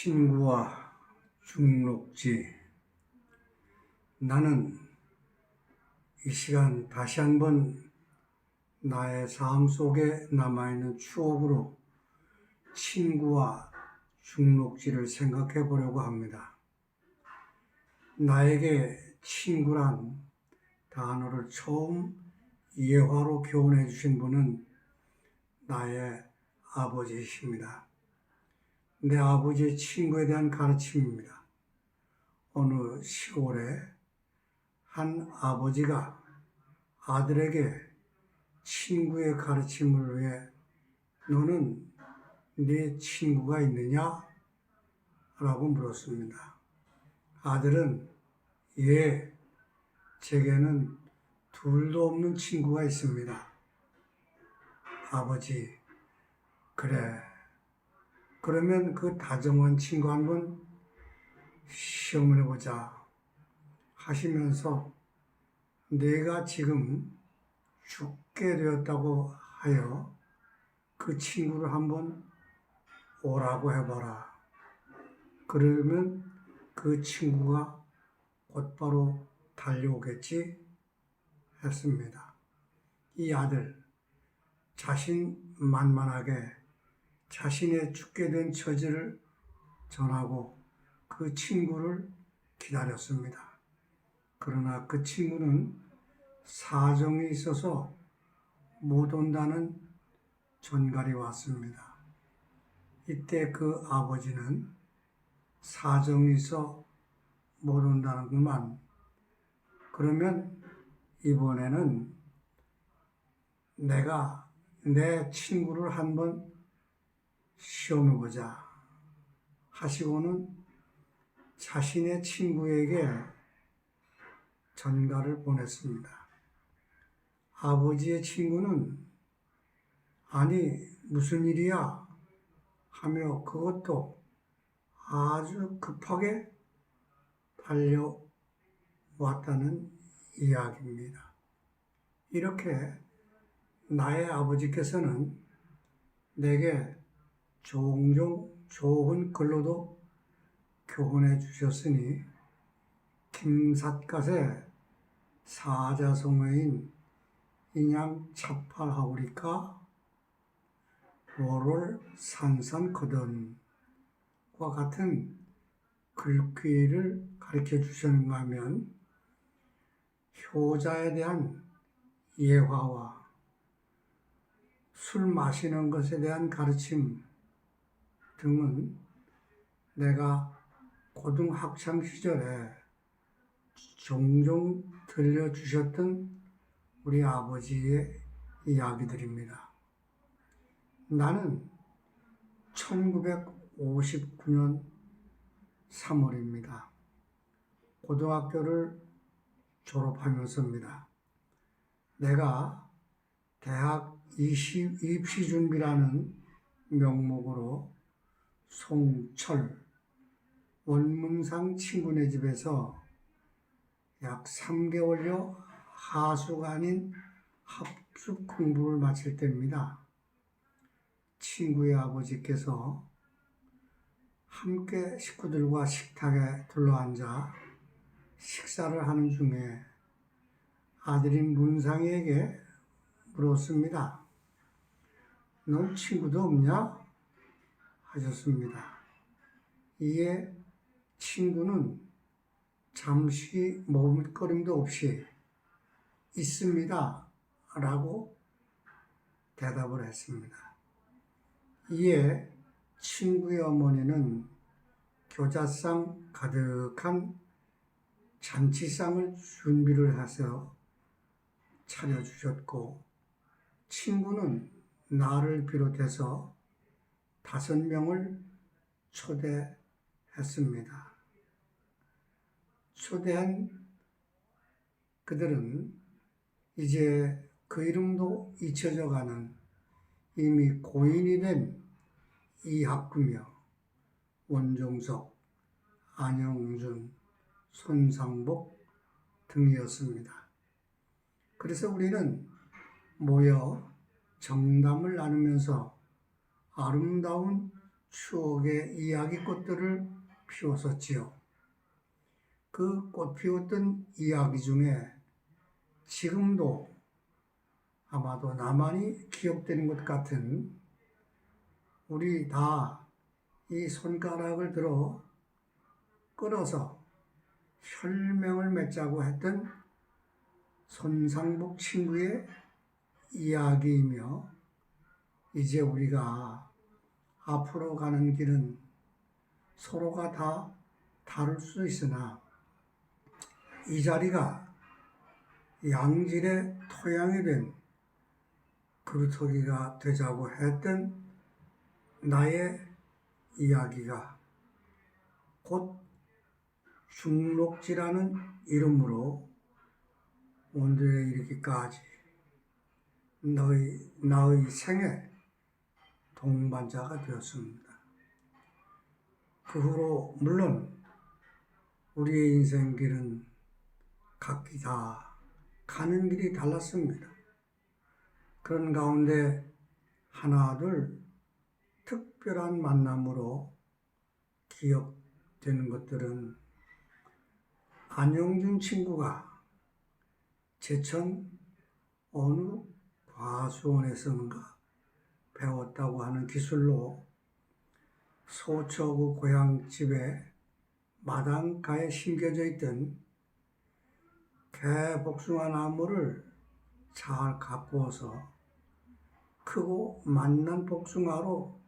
친구와 중록지 나는 이 시간 다시 한번 나의 삶 속에 남아있는 추억으로 친구와 중록지를 생각해 보려고 합니다. 나에게 친구란 단어를 처음 예화로 교훈해 주신 분은 나의 아버지이십니다. 내 아버지의 친구에 대한 가르침입니다. 어느 시골에 한 아버지가 아들에게 친구의 가르침을 위해 너는 네 친구가 있느냐? 라고 물었습니다. 아들은 예, 제게는 둘도 없는 친구가 있습니다. 아버지, 그래. 그러면 그 다정한 친구 한번 시험을 해보자 하시면서 내가 지금 죽게 되었다고 하여 그 친구를 한번 오라고 해봐라. 그러면 그 친구가 곧바로 달려오겠지 했습니다. 이 아들 자신 만만하게 자신의 죽게 된 처지를 전하고 그 친구를 기다렸습니다. 그러나 그 친구는 사정이 있어서 못 온다는 전갈이 왔습니다. 이때 그 아버지는 사정이 있어 못 온다는구만. 그러면 이번에는 내가 내 친구를 한번 시험해 보자 하시고는 자신의 친구에게 전가를 보냈습니다. 아버지의 친구는 아니 무슨 일이야 하며 그것도 아주 급하게 달려왔다는 이야기입니다. 이렇게 나의 아버지께서는 내게 종종 좋은 글로도 교훈해 주셨으니 김삿갓의 사자성어인 인양 차팔하오리까? 월월 산산거든과 같은 글귀를 가르쳐 주셨는가 하면 효자에 대한 예화와 술 마시는 것에 대한 가르침 등은 내가 고등학창 시절에 종종 들려주셨던 우리 아버지의 이야기들입니다. 나는 1959년 3월입니다. 고등학교를 졸업하면서입니다. 내가 대학 입시 준비라는 명목으로 송철 원문상 친구네 집에서 약 3개월여 하수가 아닌 합숙 공부를 마칠 때입니다. 친구의 아버지께서 함께 식구들과 식탁에 둘러앉아 식사를 하는 중에 아들인 문상이에게 물었습니다. 넌 친구도 없냐? 하셨습니다. 이에 친구는 잠시 머뭇거림도 없이 있습니다. 라고 대답을 했습니다. 이에 친구의 어머니는 교자상 가득한 잔치상을 준비를 해서 차려주셨고, 친구는 나를 비롯해서 다섯 명을 초대했습니다. 초대한 그들은 이제 그 이름도 잊혀져 가는 이미 고인이 된 이학구며 원종석, 안영준, 손상복 등이었습니다. 그래서 우리는 모여 정담을 나누면서 아름다운 추억의 이야기꽃들을 피웠었지요. 그 꽃 피웠던 이야기 중에 지금도 아마도 나만이 기억되는 것 같은 우리 다 이 손가락을 들어 끌어서 혈맹을 맺자고 했던 손상복 친구의 이야기이며 이제 우리가 앞으로 가는 길은 서로가 다 다를 수 있으나 이 자리가 양질의 토양이 된 그루터기가 되자고 했던 나의 이야기가 곧 중록지라는 이름으로 오늘에 이르기까지 너희 나의 생애 동반자가 되었습니다. 그 후로 물론 우리의 인생길은 각기 다 가는 길이 달랐습니다. 그런 가운데 하나둘 특별한 만남으로 기억되는 것들은 안영준 친구가 제천 어느 과수원에서인가 배웠다고 하는 기술로 소처구 고향 집에 마당가에 심겨져 있던 개 복숭아 나무를 잘 가꾸어서 크고 맛난 복숭아로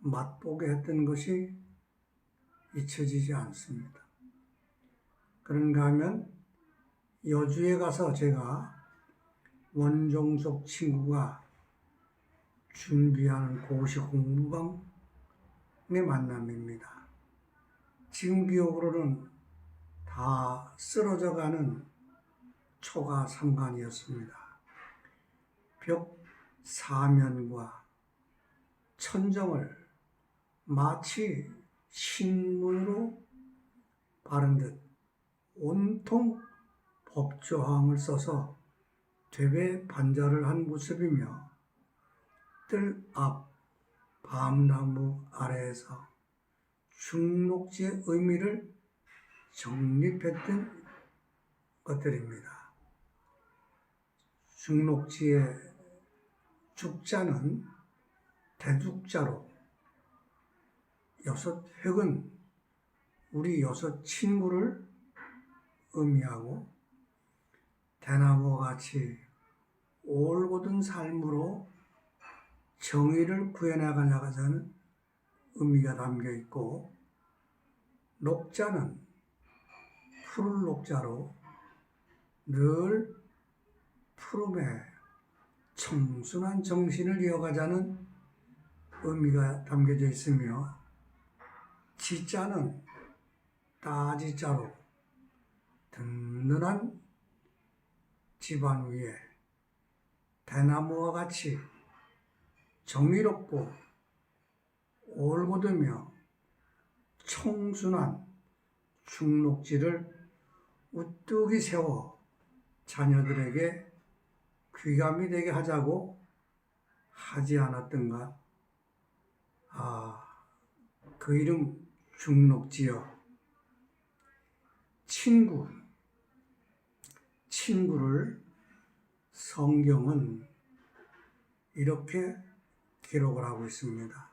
맛보게 했던 것이 잊혀지지 않습니다. 그런가 하면 여주에 가서 제가 원종석 친구가 준비하는 고시 공부방의 만남입니다. 지금 기억으로는 다 쓰러져 가는 초가 상관이었습니다. 벽 사면과 천정을 마치 신문으로 바른 듯 온통 법조항을 써서 되배 반자를 한 모습이며 뜰 앞 밤나무 아래에서 중록지의 의미를 정립했던 것들입니다. 중록지의 죽자는 대죽자로 여섯 획은 우리 여섯 친구를 의미하고 대나무와 같이 올곧은 삶으로 정의를 구해나가려는 의미가 담겨 있고 녹자는 푸른 녹자로 늘 푸름에 청순한 정신을 이어가자는 의미가 담겨져 있으며 지자는 따지자로 든든한 집안 위에 대나무와 같이 정의롭고 올곧으며 청순한 중록지를 우뚝이 세워 자녀들에게 귀감이 되게 하자고 하지 않았던가? 아, 그 이름 중록지요. 친구. 친구를 성경은 이렇게 기록을 하고 있습니다.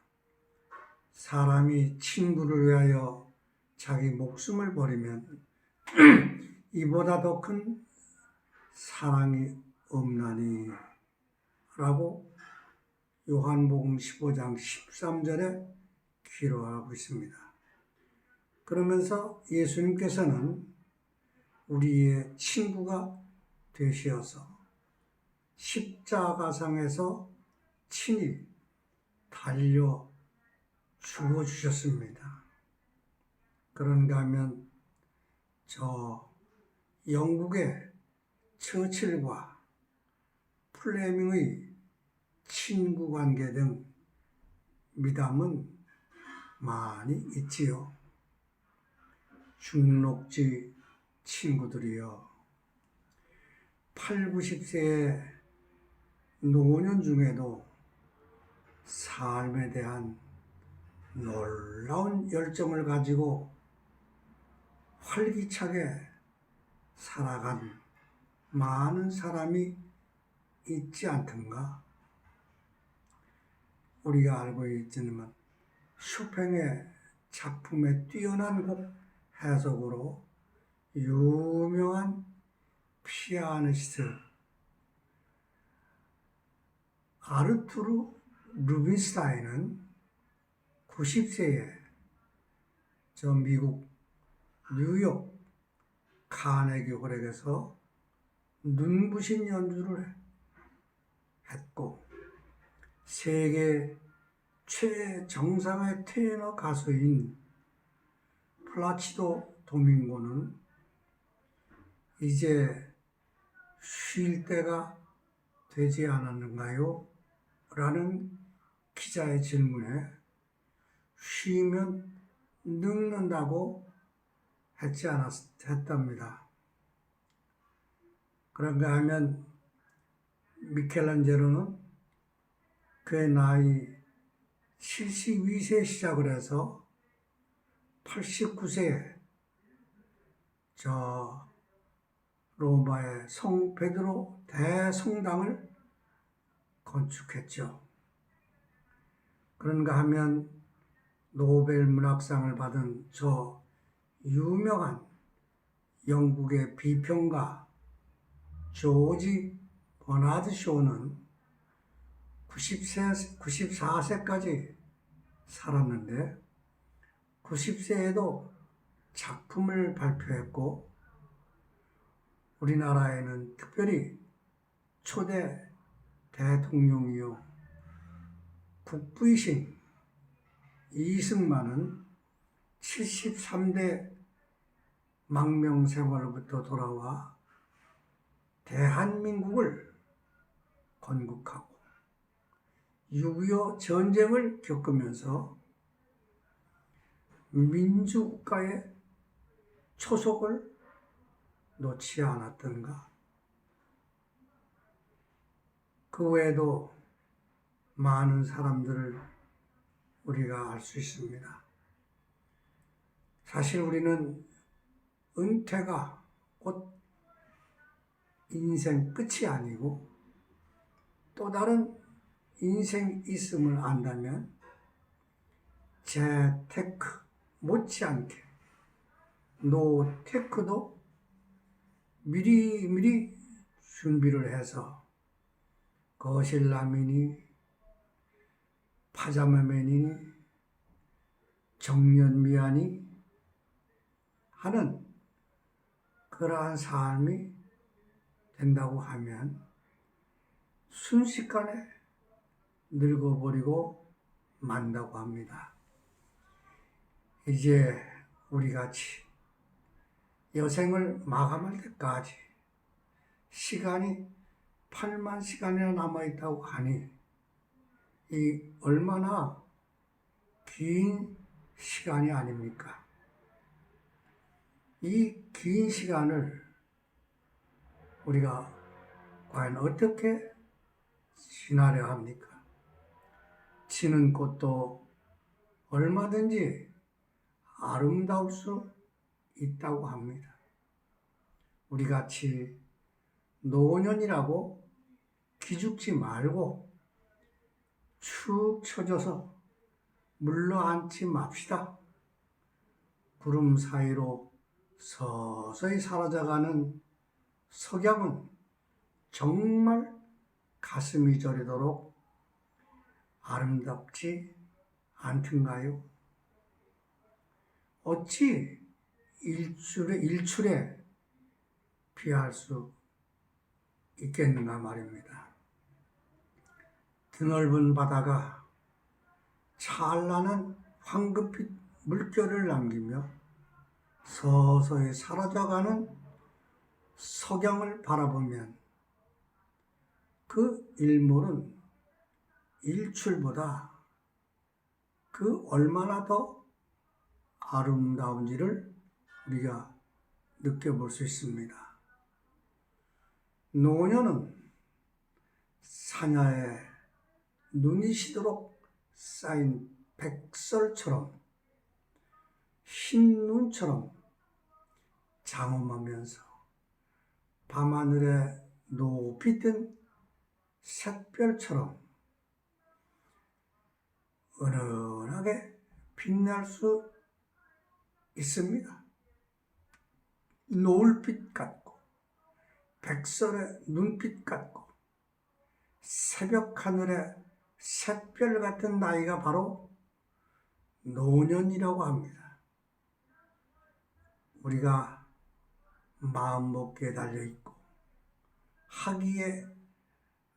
사람이 친구를 위하여 자기 목숨을 버리면 이보다 더 큰 사랑이 없나니 라고 요한복음 15장 13절에 기록하고 있습니다. 그러면서 예수님께서는 우리의 친구가 되시어서 십자가상에서 친히 달려 죽어 주셨습니다. 그런가 하면 저 영국의 처칠과 플레밍의 친구 관계 등 미담은 많이 있지요. 중록지 친구들이요. 8, 90세의 노년 중에도 삶에 대한 놀라운 열정을 가지고 활기차게 살아간 많은 사람이 있지 않던가? 우리가 알고 있지만 쇼팽의 작품의 뛰어난 곡 해석으로 유명한 피아니스트 아르투르 루빈스타인은 90세에 저 미국 뉴욕 카네기 홀에서 눈부신 연주를 했고 세계 최정상의 테너 가수인 플라치도 도밍고는 이제 쉴 때가 되지 않았는가요? 라는 기자의 질문에 쉬면 늙는다고 했지 않았, 했답니다. 그런가 하면 미켈란젤로는 그의 나이 72세에 시작을 해서 89세에 저 로마의 성 베드로 대성당을 건축했죠. 그런가 하면 노벨 문학상을 받은 저 유명한 영국의 비평가 조지 버나드 쇼는 90세, 94세까지 살았는데 90세에도 작품을 발표했고 우리나라에는 특별히 초대 대통령이요 국부이신 이승만은 73대 망명 생활로부터 돌아와 대한민국을 건국하고 6.25 전쟁을 겪으면서 민주국가의 초속을 놓지 않았던가. 그 외에도 많은 사람들을 우리가 알 수 있습니다. 사실 우리는 은퇴가 곧 인생 끝이 아니고 또 다른 인생 있음을 안다면 재테크 못지않게 노테크도 미리미리 준비를 해서 거실라면이 파자마맨이니 정년미안이 하는 그러한 삶이 된다고 하면 순식간에 늙어버리고 만다고 합니다. 이제 우리 같이 여생을 마감할 때까지 시간이 8만 시간이나 남아있다고 하니 이 얼마나 긴 시간이 아닙니까? 이 긴 시간을 우리가 과연 어떻게 지나려 합니까? 지는 꽃도 얼마든지 아름다울 수 있다고 합니다. 우리 같이 노년이라고 기죽지 말고 축 처져서 물러앉지 맙시다. 구름 사이로 서서히 사라져가는 석양은 정말 가슴이 저리도록 아름답지 않던가요? 어찌 일출에, 일출에 피할 수 있겠는가 말입니다. 드넓은 바다가 찬란한 황급빛 물결을 남기며 서서히 사라져가는 석양을 바라보면 그 일몰은 일출보다 그 얼마나 더 아름다운지를 우리가 느껴볼 수 있습니다. 노년은 사냐에 눈이 시도록 쌓인 백설처럼 흰 눈처럼 장엄하면서 밤하늘에 높이 뜬 샛별처럼 은은하게 빛날 수 있습니다. 노을빛 같고 백설의 눈빛 같고 새벽 하늘의 샛별 같은 나이가 바로 노년이라고 합니다. 우리가 마음 먹기에 달려 있고 하기에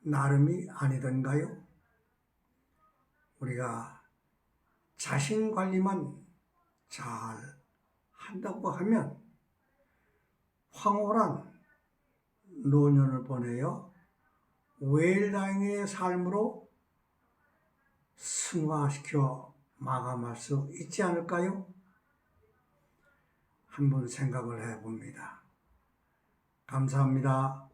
나름이 아니던가요? 우리가 자신 관리만 잘 한다고 하면 황홀한 노년을 보내어 웰다잉의 삶으로 승화시켜 마감할 수 있지 않을까요? 한번 생각을 해봅니다. 감사합니다.